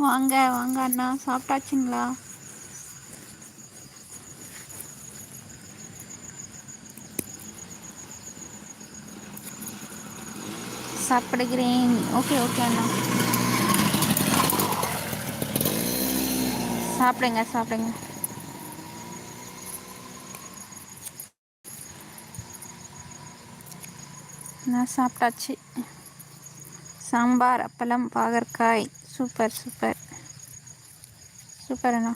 வாங்க வாங்க அண்ணா. சாப்பிட்டாச்சுங்களா? சாப்பிடுகிறேன். ஓகே ஓகே அண்ணா. சாப்பிடுங்க சாப்பிடுங்க. நான் சாப்பிட்டாச்சு. சாம்பார் அப்பளம் பாகற்காய். சூப்பர் சூப்பர் சூப்பர் அண்ணா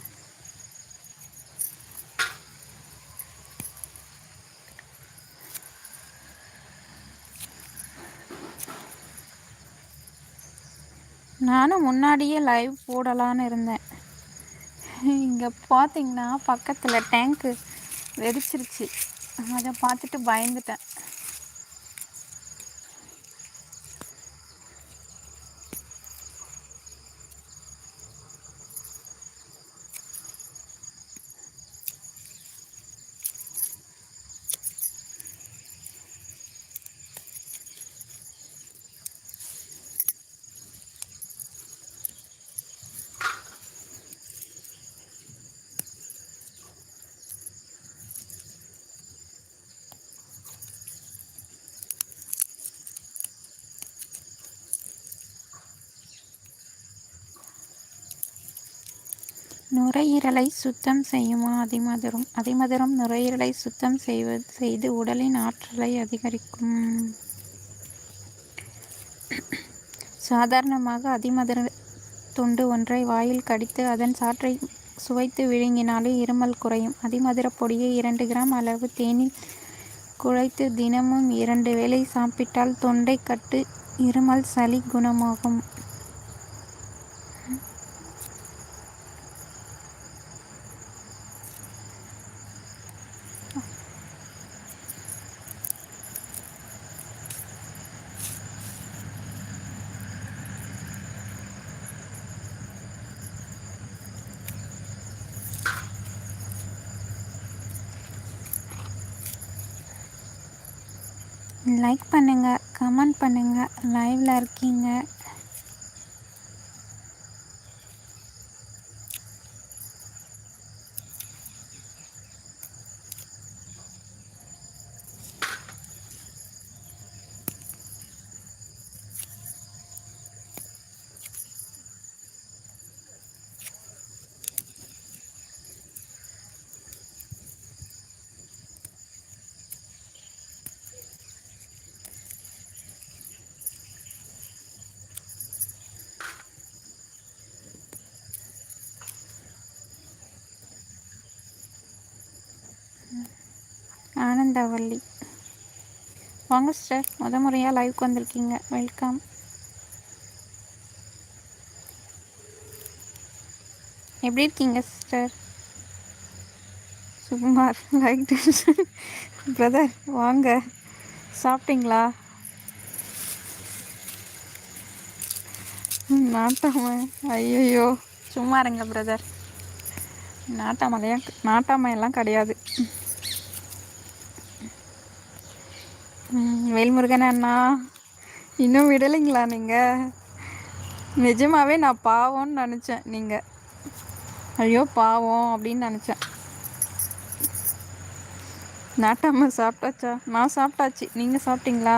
நானும் முன்னாடியே லைவ் போடலான்னு இருந்தேன். இங்கே பார்த்தீங்கன்னா பக்கத்தில் டேங்க்கு வெடிச்சிருச்சு. அதை பார்த்துட்டு பயந்துட்டேன். நுரையீரலை சுத்தம் செய்யுமா? அதிமதுரம் அதிமதுரம் நுரையீரலை சுத்தம் செய்வது செய்து உடலின் ஆற்றலை அதிகரிக்கும். சாதாரணமாக அதிமதுர துண்டு ஒன்றை வாயில் கடித்து அதன் சாற்றை சுவைத்து விழுங்கினாலே இருமல் குறையும். அதிமதுர பொடியை இரண்டு கிராம் அளவு தேனில் குழைத்து தினமும் இரண்டு வேளை சாப்பிட்டால் தொண்டை கட்டு இருமல் சளி குணமாகும். லைக் பண்ணுங்கள் கமெண்ட் பண்ணுங்கள் லைவில் இருக்கீங்க. ஆனந்தவள்ளி வாங்க சிஸ்டர் முத முறையாக லைவ்க்கு வந்திருக்கீங்க. வெல்கம் எப்படி இருக்கீங்க சிஸ்டர் சுகுமார் லைக் பிரதர் வாங்க. சாப்பிட்டீங்களா? நாட்டாமை. ஐயோ சும்மா இருங்க பிரதர் நாட்டாமலையா நாட்டாமையெல்லாம் கிடையாது. வேல்முருகன் அண்ணா. இன்னும் விடலைங்களா நீங்கள் நிஜமாகவே நான் பாவம்னு நினச்சேன் நீங்கள் ஐயோ பாவம் அப்படின்னு நினச்சேன். நாட்டாம சாப்பிட்டாச்சா? நான் சாப்பிட்டாச்சு. நீங்கள் சாப்பிட்டீங்களா?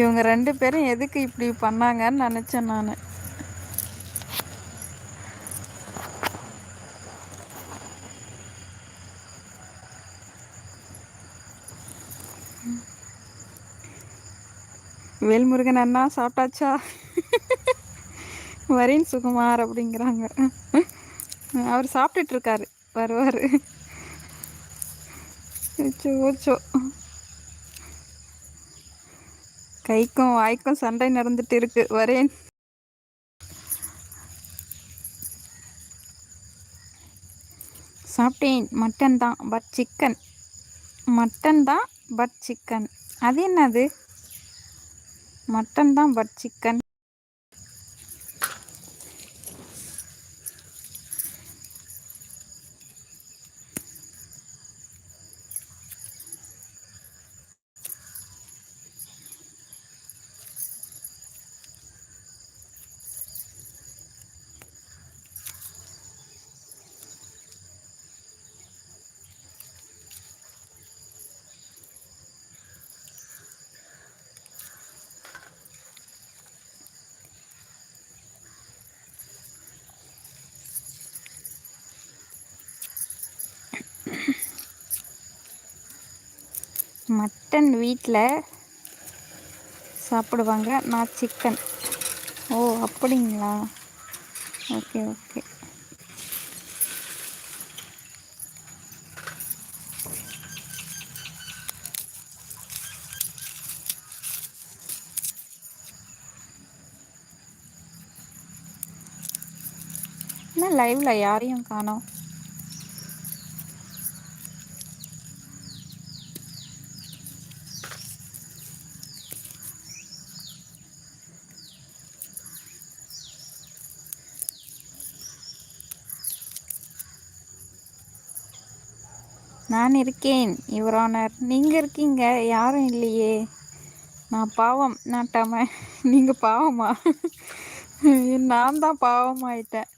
இவங்க ரெண்டு பேரும் எதுக்கு இப்படி பண்ணாங்கன்னு நினச்சேன் நான். வேல்முருகன் அண்ணா சாப்பிட்டாச்சா? வரேன் சுகுமார் அப்படிங்கிறாங்க. அவர் சாப்பிட்டுட்டு இருக்காரு. வருவார். ஓச்சோ கைக்கும் வாய்க்கும் சண்டை நடந்துட்டு இருக்கு. வரேன். சாப்பிட்டேன். மட்டன் தான் பட் சிக்கன் மட்டன் தான் பட் சிக்கன் அது என்னது? மட்டன் தான் பட் சிக்கன் மட்டன் வீட்டில் சாப்பிடுவாங்க. நான் சிக்கன் ஓ அப்படிங்களா? Okay okay. என்ன லைவில் யாரையும் காணோம்? நான் இருக்கேன் யுவரானர் நீங்கள் இருக்கீங்க யாரும் இல்லையே. நான் பாவம் நாட்டாம நீங்கள் பாவமா? நான் தான் பாவமாயிட்டேன்.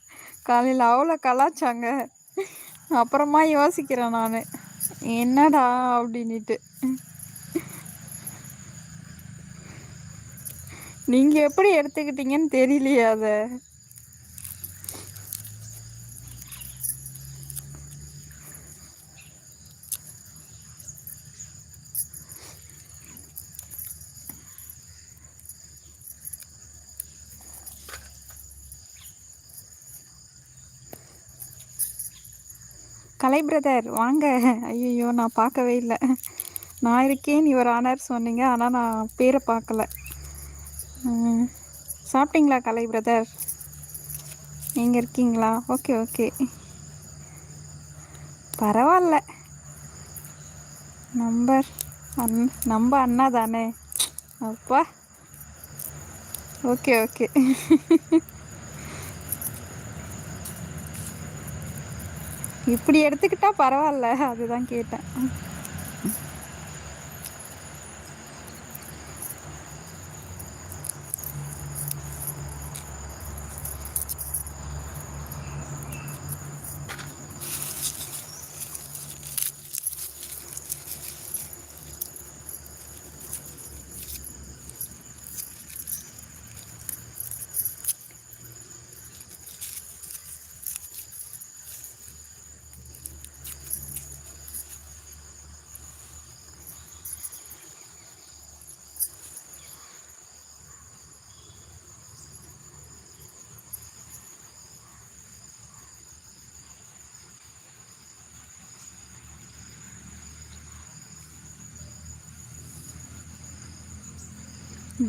காலையில் அவ்வளோ கலாச்சாங்க. அப்புறமா யோசிக்கிறேன் நான். என்னடா அப்படின்ட்டு நீங்கள் எப்படி எடுத்துக்கிட்டீங்கன்னு தெரியலையே அதை. ஹலை பிரதர் வாங்க. ஐயோ நான் பார்க்கவே இல்லை. நான் இருக்கேன் இவர் ஆனர் சொன்னீங்க ஆனால் நான் பேரை பார்க்கல. சாப்பிட்டீங்களா கலை பிரதர் நீங்கள் இருக்கீங்களா? Okay okay. பரவாயில்ல. நம்பர் அன் நம்ப அண்ணா தானே. அப்பா. Okay okay. இப்படி எடுத்துக்கிட்டால் பரவாயில்ல அதுதான் கேட்டேன்.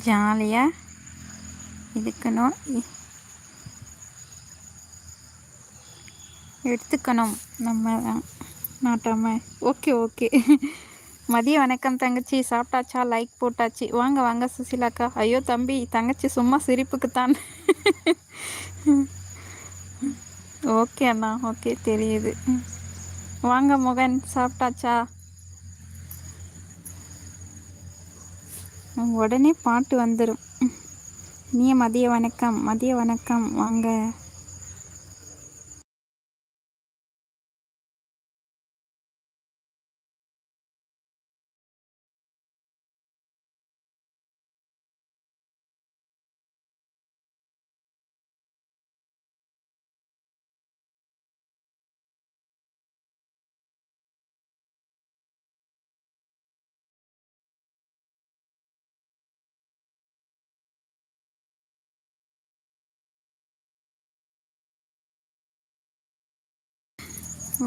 ஜாலியாக இருக்கணும் எடுத்துக்கணும். நம்ம நாட்டாம. Okay okay. மதிய வணக்கம் தங்கச்சி. சாப்பிட்டாச்சா? லைக் போட்டாச்சு. வாங்க வாங்க சுசிலாக்கா. ஐயோ தம்பி தங்கச்சி சும்மா சிரிப்புக்குத்தான். ஓகே அண்ணா. ஓகே தெரியுது. வாங்க முகன். சாப்பிட்டாச்சா? உடனே பாட்டு வந்துடும் நீ மதிய வணக்கம் மதிய வணக்கம். வாங்க.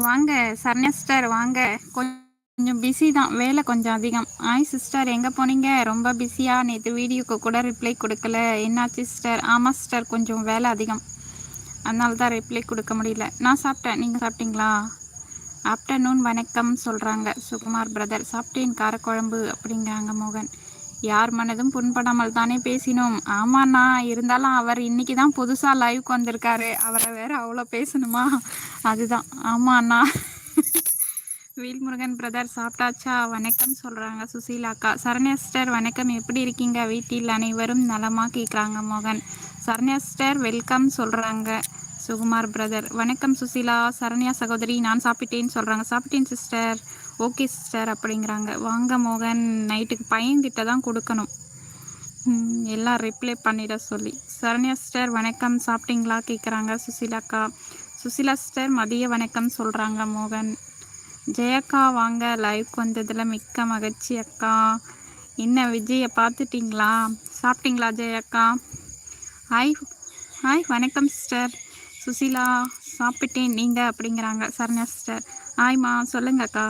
வாங்க சரண்யா சிஸ்டர் வாங்க. கொஞ்சம் பிஸி தான் வேலை கொஞ்சம் அதிகம். ஆய் சிஸ்டர் எங்கே போனீங்க? ரொம்ப பிஸியாக நேற்று வீடியோக்கு கூட ரிப்ளை கொடுக்கல. என்னாச்சு சிஸ்டர் ஆமாம் சிஸ்டர் கொஞ்சம் வேலை அதிகம். அதனால தான் ரிப்ளை கொடுக்க முடியல. நான் சாப்பிட்டேன். நீங்கள் சாப்பிட்டீங்களா? ஆஃப்டர்நூன் வணக்கம் சொல்கிறாங்க சுகுமார் பிரதர் சாப்பிட்டேன். காரக்குழம்பு அப்படிங்கிறாங்க மோகன். யார் மனதும் புண்படாமல் தானே பேசினோம். ஆமாண்ணா இருந்தாலும் அவர் இன்னைக்கு தான் புதுசாக லைவ்க்கு வந்திருக்காரு. அவரை வேற அவ்வளோ பேசணுமா? அதுதான். ஆமாண்ணா வீல்முருகன் பிரதர் சாப்பிட்டாச்சா? வணக்கம் சொல்கிறாங்க சுசீலாக்கா சரண்யாஸ்டர் வணக்கம். எப்படி இருக்கீங்க? வீட்டில் அனைவரும் நலமாக கேட்குறாங்க மோகன். சரண்யாஸ்டர் வெல்கம் சொல்கிறாங்க சுகுமார் பிரதர் வணக்கம் சுசீலா. சரண்யா சகோதரி நான் சாப்பிட்டேன்னு சொல்கிறாங்க சாப்பிட்டேன் சிஸ்டர் ஓகே சிஸ்டர் அப்படிங்கிறாங்க. வாங்க மோகன் நைட்டுக்கு பையன்கிட்ட தான் கொடுக்கணும். எல்லாம் ரிப்ளை பண்ணிட சொல்லி. சரண்யா சிஸ்டர் வணக்கம். சாப்பிட்டீங்களா? கேட்குறாங்க சுசிலாக்கா சுசிலா சிஸ்டர் மதிய வணக்கம் சொல்கிறாங்க மோகன். ஜெயக்கா வாங்க. லைவ்க்கு வந்ததில் மிக்க மகிழ்ச்சி அக்கா. என்ன விஜயை பார்த்துட்டிங்களா? சாப்பிட்டீங்களா ஜெயக்கா? ஹாய் ஹாய் வணக்கம் சிஸ்டர். சுசிலா சாப்பிட்டேன் நீங்கள் அப்படிங்கிறாங்க சரண்யா சிஸ்டர். ஹாய்மா சொல்லுங்கக்கா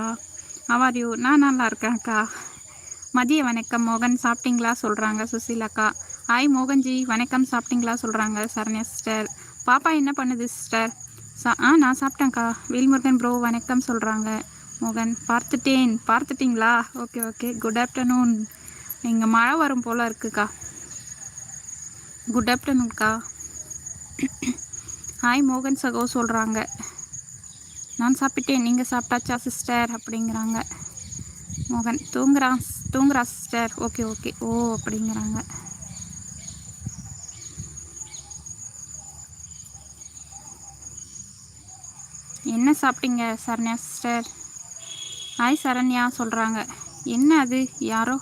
அவார் யூ நான் நல்லா இருக்கேன் அக்கா. மதிய வணக்கம். மோகன் சாப்பிட்டீங்களா? சொல்கிறாங்க சுசிலாக்கா ஹாய் மோகன்ஜி. வணக்கம். சாப்பிட்டீங்களா? சொல்கிறாங்க சரண்யா சிஸ்டர் பாப்பா என்ன பண்ணுது சிஸ்டர் சா ஆ நான் சாப்பிட்டேன்க்கா வேல்முருகன் ப்ரோ வணக்கம் சொல்கிறாங்க மோகன் பார்த்துட்டேன். பார்த்துட்டிங்களா? ஓகே ஓகே குட் ஆஃப்டர்நூன் இங்கே மழை வரும் போல் இருக்குக்கா குட் ஆஃப்டர்நூன்க்கா ஹாய் மோகன் சகோ சொல்கிறாங்க நான் சாப்பிட்டேன் நீங்கள் சாப்பிட்டாச்சா சிஸ்டர் அப்படிங்கிறாங்க. மோகன் தூங்குறான் தூங்குறா சிஸ்டர் ஓகே ஓகே ஓ அப்படிங்கிறாங்க. என்ன சாப்பிட்டீங்க சரண்யா சிஸ்டர் ஹாய் சரண்யா சொல்கிறாங்க என்ன அது? யாரோ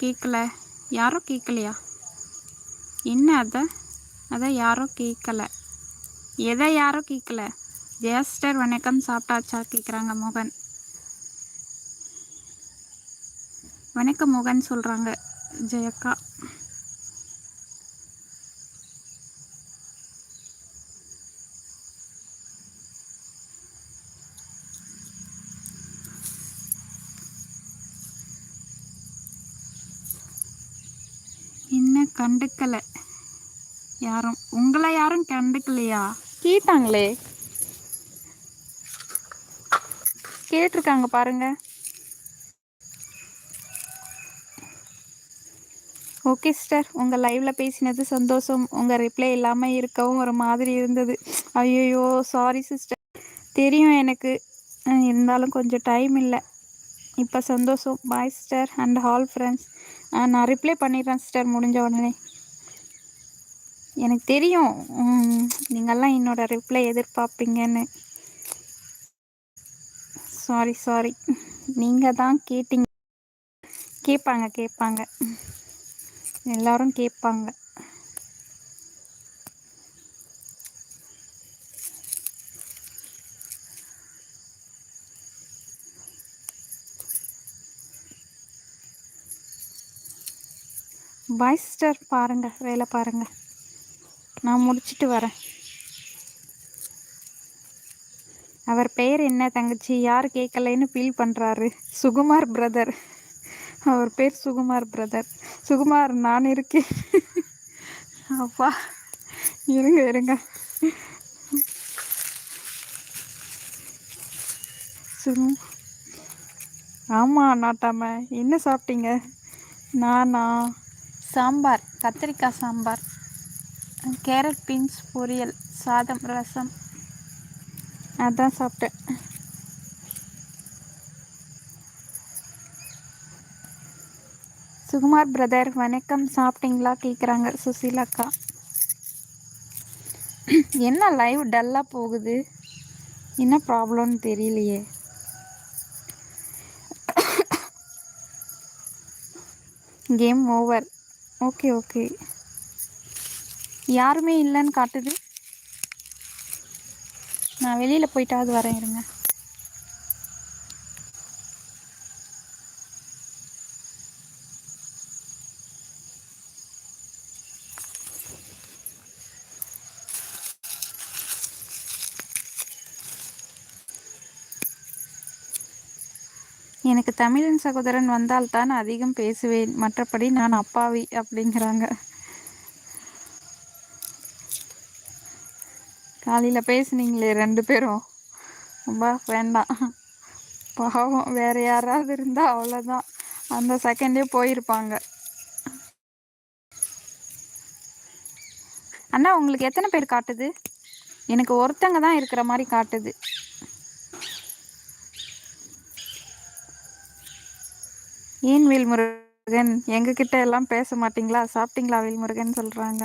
கேட்கல யாரோ கேட்கலையா என்ன அதை? அதை யாரோ கேட்கல எதை யாரோ கேட்கல ஜெயஸ்டர் வணக்கம். சாப்பிட்டாச்சா? கேட்குறாங்க மோகன். வணக்கம் மோகன் சொல்கிறாங்க ஜெயக்கா. கண்டுக்கலை? யாரும் உங்களை யாரும் கண்டுக்கலையா? கேட்டாங்களே. கேட்டிருக்காங்க பாருங்க. ஓகே சிஸ்டர் உங்கள் லைவில் பேசினது சந்தோஷம். உங்கள் ரிப்ளை இல்லாமல் இருக்கவும் ஒரு மாதிரி இருந்தது. ஐயோ சாரி சிஸ்டர் தெரியும் எனக்கு. இருந்தாலும் கொஞ்சம் டைம் இல்லை. இப்போ சந்தோஷம். Bye sister and all friends நான் ரிப்ளை பண்ணிடுறேன் சிஸ்டர் முடிஞ்ச உடனே. எனக்கு தெரியும். நீங்கள்லாம் என்னோட ரிப்ளை எதிர்பார்ப்பீங்கன்னு. சாரி சாரி நீங்கள் தான் கேட்டிங்க. கேட்பாங்க கேட்பாங்க. எல்லாரும் கேட்பாங்க. பாய் சிஸ்டர் பாருங்கள் வேலை பாருங்கள் நான் முடிச்சுட்டு வரேன். அவர் பெயர் என்ன தங்கச்சி? யார் கேட்கலைன்னு ஃபீல் பண்ணுறாரு சுகுமார் பிரதர் அவர் பேர் சுகுமார் பிரதர் சுகுமார் நான் இருக்கேன். அப்பா இருங்க இருங்க. சுகு ஆமாம் நாட்டாம. என்ன சாப்பிட்டீங்க? நானா? சாம்பார் கத்திரிக்காய் சாம்பார். கேரட் பீன்ஸ் பொரியல் சாதம் ரசம். அதான் சாப்பிட்டேன். சுகுமார் பிரதர் வணக்கம். சாப்பிட்டீங்களா? கேட்குறாங்க சுசீலாக்கா என்ன லைவ் டல்லாக போகுது? என்ன ப்ராப்ளம்னு தெரியலையே. கேம் ஓவர் ஓகே ஓகே யாருமே இல்லைன்னு காட்டுது. நான் வெளியில் போயிட்டாவது வரேன் இருங்க. எனக்கு தமிழன் சகோதரன் வந்தால் தான் அதிகம் பேசுவேன். மற்றபடி நான் அப்பாவி அப்படிங்கிறாங்க. காலையில் பேசுனீங்களே ரெண்டு பேரும். ரொம்ப வேண்டாம். பாவம் வேறு யாராவது இருந்தால் அவ்வளோதான் அந்த செகண்டே போயிருப்பாங்க. அண்ணா உங்களுக்கு எத்தனை பேர் காட்டுது? எனக்கு ஒருத்தங்க தான் இருக்கிற மாதிரி காட்டுது. ஏன் வேல்முருகன்? எங்ககிட்ட எல்லாம் பேச மாட்டிங்களா? சாப்பிட்டீங்களா வேல்முருகன் சொல்கிறாங்க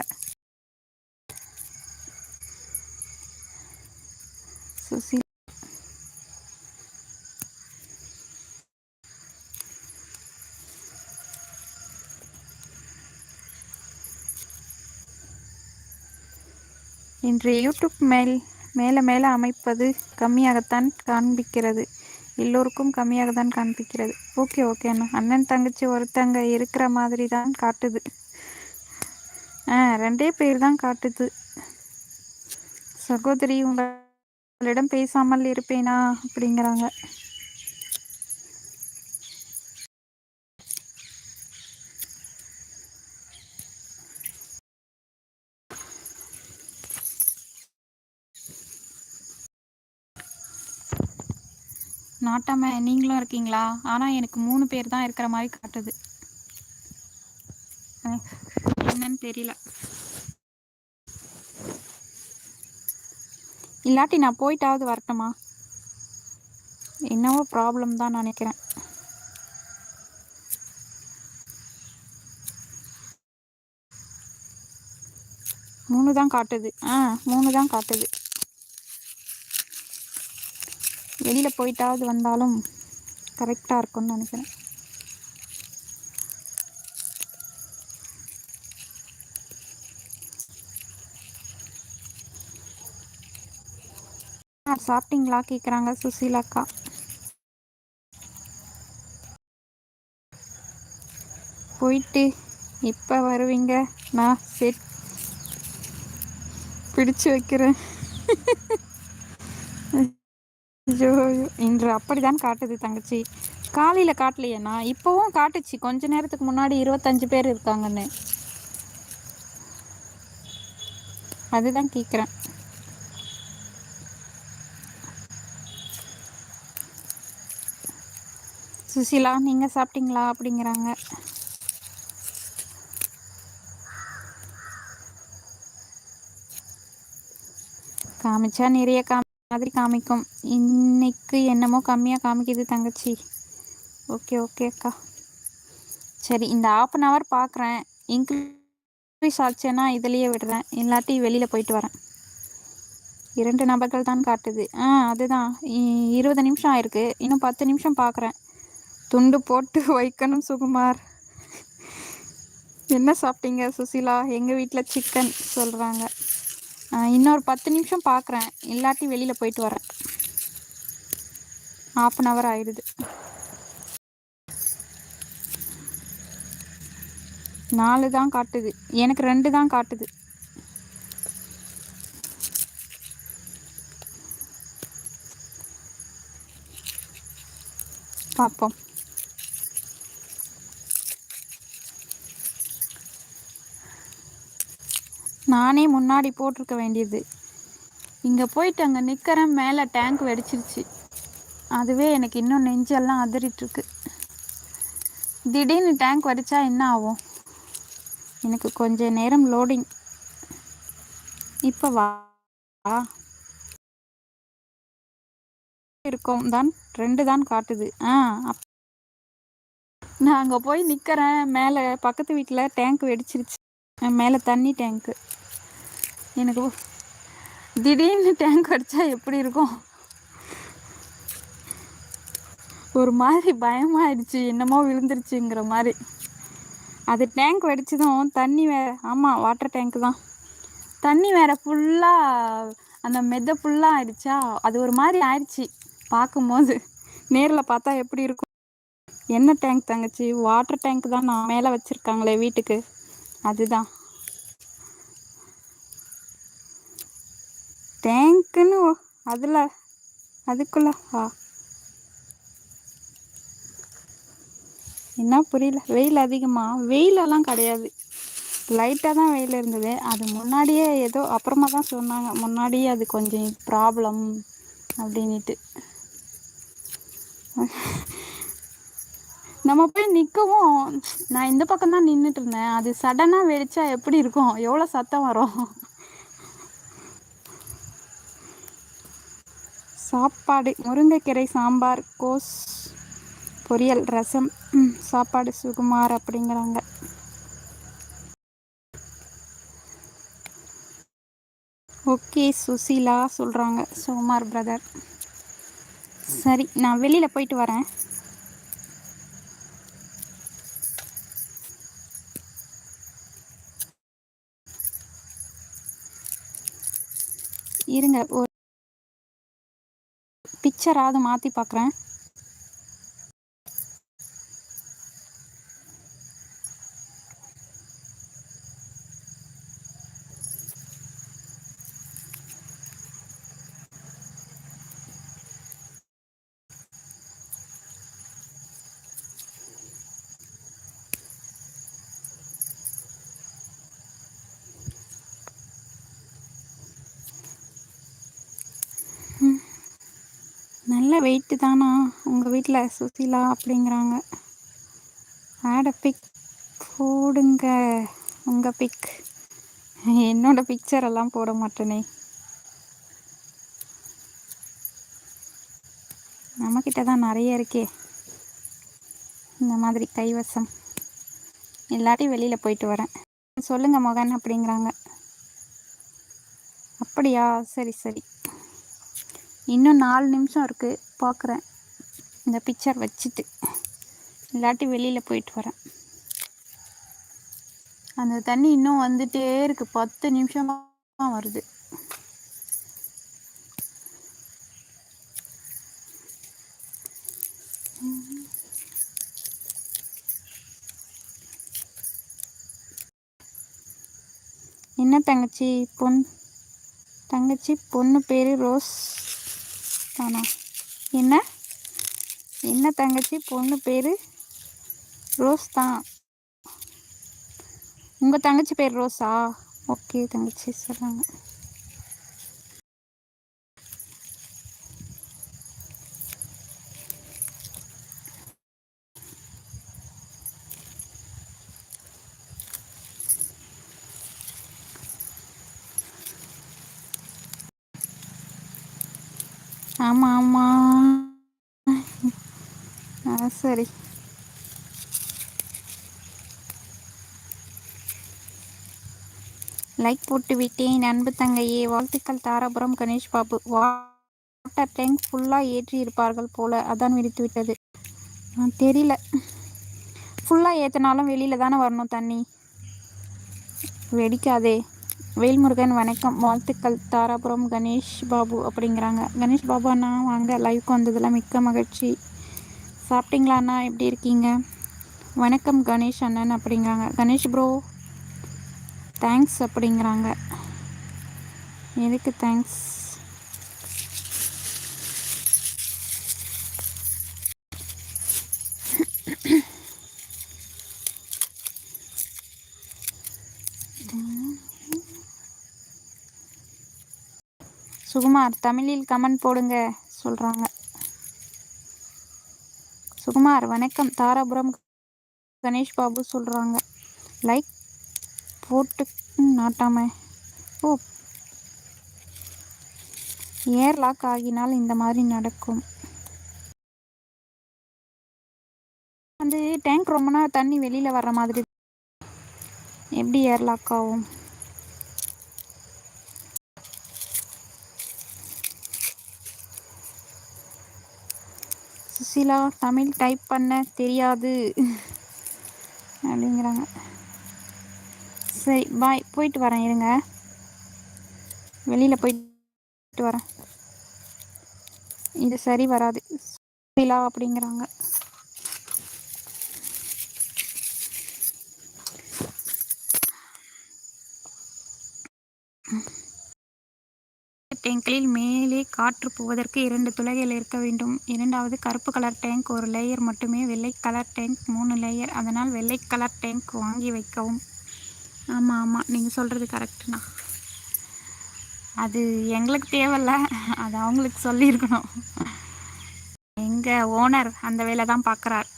சுசி இன்று யூடியூப் மேல் மேலே மேலே அமைப்பது கம்மியாகத்தான் காண்பிக்கிறது. எல்லோருக்கும் கம்மியாக தான் காண்பிக்கிறது. ஓகே ஓகே அண்ணா. அண்ணன் தங்கச்சி ஒருத்தங்க இருக்கிற மாதிரி தான் காட்டுது. ஆ ரெண்டே பேர் தான் காட்டுது. சகோதரி உங்களிடம் பேசாமல் இருப்பேனா? அப்படிங்கிறாங்க. நாட்டாம நீங்களும் இருக்கீங்களா? ஆனால் எனக்கு மூணு பேர் தான் இருக்கிற மாதிரி காட்டுது. என்னன்னு தெரியல. இல்லாட்டி நான் போயிட்டாவது வரட்டுமா? என்னவோ ப்ராப்ளம் தான் நினைக்கிறேன். மூணு தான் காட்டுது. ஆ மூணு தான் காட்டுது. வெளியில் போயிட்டாவது வந்தாலும் கரெக்டாக இருக்கும்னு நினைக்கிறேன். சாப்பிட்டீங்களா? கேட்குறாங்க சுசீலாக்கா போயிட்டு இப்போ வருவீங்க? நான் செட் பிடிச்சு வைக்கிறேன். ஐயோ இன்று அப்படிதான் காட்டுது தங்கச்சி. காலையில் காட்டலையேண்ணா? இப்போவும் காட்டுச்சு. கொஞ்ச நேரத்துக்கு முன்னாடி இருபத்தஞ்சு பேர் இருக்காங்கன்னு. அதுதான் கேட்குறேன் சுசிலா நீங்கள் சாப்பிட்டீங்களா? அப்படிங்கிறாங்க. காமிச்சா நிறைய காமி மாதிரி காமிக்கும். இன்னைக்கு என்னமோ கம்மியாக காமிக்குது தங்கச்சி. ஓகே ஓகே அக்கா. சரி இந்த ஆஃப் அன் ஹவர் பார்க்குறேன் இன்க்ரீஸ் ஆச்சுன்னா இதுலேயே விடுறேன். இல்லாட்டி வெளியில் போயிட்டு வரேன். இரண்டு நபர்கள் தான் காட்டுது. ஆ அதுதான். இருபது நிமிஷம் ஆயிருக்கு. இன்னும் பத்து நிமிஷம் பார்க்குறேன் துண்டு போட்டு வைக்கணும் சுகுமார். என்ன சாப்பிட்டீங்க சுசிலா? எங்கள் வீட்டில் சிக்கன் சொல்கிறாங்க இன்னொரு பத்து நிமிஷம் பார்க்குறேன் இல்லாட்டி வெளியில் போயிட்டு வரேன். ஆஃப் அன் ஹவர் ஆயிடுது. நாலு தான் காட்டுது. எனக்கு ரெண்டு தான் காட்டுது. பார்ப்போம் நானே முன்னாடி போட்டிருக்க வேண்டியது. இங்கே போயிட்டு அங்கே நிற்கிறேன் மேலே டேங்க் வெடிச்சிருச்சு. அதுவே எனக்கு இன்னும் நெஞ்செல்லாம் அதிரிட்டுருக்கு. திடீர்னு டேங்க் வடித்தா என்ன ஆகும்? எனக்கு கொஞ்ச நேரம் லோடிங் இப்போ வா. இருக்கும். தான் ரெண்டு தான் காட்டுது. ஆ நான் அங்கே போய் நிற்கிறேன் மேலே பக்கத்து வீட்டில் டேங்க் வெடிச்சிருச்சு. மேலே தண்ணி டேங்க்கு எனக்கு திடீர்னு டேங்க் அடித்தா எப்படி இருக்கும்? ஒரு மாதிரி பயமாயிடுச்சு என்னமோ விழுந்துருச்சுங்கிற மாதிரி. அது டேங்க் வெடிச்சதும் தண்ணி வேறு ஆமாம் வாட்டர் டேங்க் தான். தண்ணி வேறு ஃபுல்லாக அந்த மெத்தை ஃபுல்லாக ஆயிடுச்சா? அது ஒரு மாதிரி ஆயிடுச்சு பார்க்கும்போது. நேரில் பார்த்தா எப்படி இருக்கும்? என்ன டேங்க் தங்கச்சி? வாட்டர் டேங்க் தான் நான் மேலே வச்சுருக்காங்களே வீட்டுக்கு. அதுதான். டேங்க்குன்னு அதில் அதுக்குள்ள ஆ என்ன புரியல. வெயில் அதிகமாக வெயிலெல்லாம் கிடையாது. லைட்டாக தான் வெயில் இருந்தது. அது முன்னாடியே ஏதோ அப்புறமா தான் சொன்னாங்க. முன்னாடியே அது கொஞ்சம் ப்ராப்ளம் அப்படின்ட்டு நம்ம போய் நிற்கவும் நான் இந்த பக்கம் தான் நின்றுட்டு இருந்தேன். அது சடனாக வெடிச்சா எப்படி இருக்கும்? எவ்வளோ சத்தம் வரும்? சாப்பாடு. முருங்கைக்கீரை சாம்பார் கோஸ் பொரியல் ரசம். சாப்பாடு சுகுமார் அப்படிங்கிறாங்க. ஓகே சுசீலா சொல்கிறாங்க சுகுமார் பிரதர் சரி நான் வெளியில் போயிட்டு வரேன். இருங்க ஒரு பிக்சராவது மாற்றி பார்க்குறேன் நல்ல வெயிட்டு தானா? உங்கள் வீட்டில் சுசிலா அப்படிங்கிறாங்க. ஆட பிக் போடுங்க. உங்கள் பிக் என்னோட பிக்சர் எல்லாம் போட மாட்டேனே. நம்மக்கிட்ட தான் நிறைய இருக்கே. இந்த மாதிரி கைவசம். எல்லாத்தையும் வெளியில் போயிட்டு வரேன். சொல்லுங்கள் மகன் அப்படிங்கிறாங்க. அப்படியா? சரி சரி. இன்னும் நாலு நிமிஷம் இருக்குது பார்க்குறேன் இந்த பிக்சர் வச்சுட்டு. இல்லாட்டி வெளியில் போயிட்டு வரேன். அந்த தண்ணி இன்னும் வந்துட்டே இருக்குது பத்து நிமிஷமாக வருது. என்ன தங்கச்சி? பொன் தங்கச்சி பொண்ணு பேர் ரோஸ். தானா என்ன? என்ன தங்கச்சி? பொண்ணு பேர்? ரோஸ் தான். உங்கள் தங்கச்சி பேர் ரோஸா? ஓகே தங்கச்சி சொல்கிறாங்க ஆமாம் ஆமாம் ஆ சரி. லைக் போட்டு விட்டேன் அன்பு தங்கையே. வாழ்த்துக்கள் தாராபுரம் கணேஷ் பாபு. வாட்டர் டேங்க் ஃபுல்லாக ஏற்றி இருப்பார்கள் போல. அதான் வெடித்து விட்டது தெரியல. ஃபுல்லாக ஏற்றினாலும் வெளியில் தானே வரணும் தண்ணி. வெடிக்காதே. வேல்முருகன் வணக்கம். வாழ்த்துக்கள் தாராபுரம் கணேஷ் பாபு அப்படிங்கிறாங்க. கணேஷ் பாபு அண்ணா வாங்க. லைவ்க்கு வந்ததில் மிக்க மகிழ்ச்சி. சாப்பிட்டீங்களா அண்ணா எப்படி இருக்கீங்க? வணக்கம் கணேஷ் அண்ணன் அப்படிங்கிறாங்க. கணேஷ் ப்ரோ தேங்க்ஸ் அப்படிங்கிறாங்க. எதுக்கு தேங்க்ஸ் சுகுமார் தமிழில் கமெண்ட் போடுங்க சொல்கிறாங்க சுகுமார் வணக்கம். தாராபுரம் கணேஷ் பாபு சொல்கிறாங்க லைக் போட்டு நாட்டாம. ஓ. ஏர் லாக் ஆகினால் இந்த மாதிரி நடக்கும். வந்து டேங்க் ரொம்ப நாள் தண்ணி வெளியில் வர்ற மாதிரி எப்படி ஏர் லாக் ஆகும்? சுசிலா தமிழ் டைப் பண்ண தெரியாது. அப்படிங்கிறாங்க. சரி பாய் போயிட்டு வரேன் இருங்க. வெளியில் போயிட்டு வரேன். இது சரி வராது. சுசிலா அப்படிங்கிறாங்க. டேங்கில் மேலே காற்று போவதற்கு இரண்டு துளைகள் இருக்க வேண்டும். இரண்டாவது கருப்பு கலர் டேங்க் ஒரு லேயர் மட்டுமே வெள்ளை கலர் டேங்க் மூணு லேயர் அதனால் வெள்ளை கலர் டேங்க் வாங்கி வைக்கவும். ஆமாம் ஆமாம் நீங்கள் சொல்கிறது கரெக்டுண்ணா அது எங்களுக்கு தேவையில்ல அது அவங்களுக்கு சொல்லியிருக்கணும். எங்கள் ஓனர் அந்த வேலை தான் பார்க்குறார்.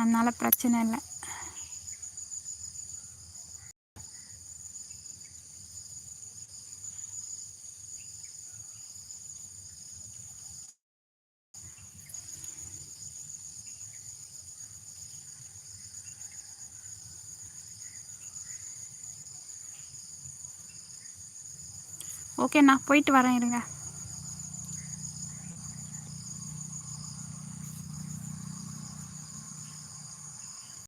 அதனால் பிரச்சனை இல்லை. ஓகேண்ணா போயிட்டு வரேன் இருங்க.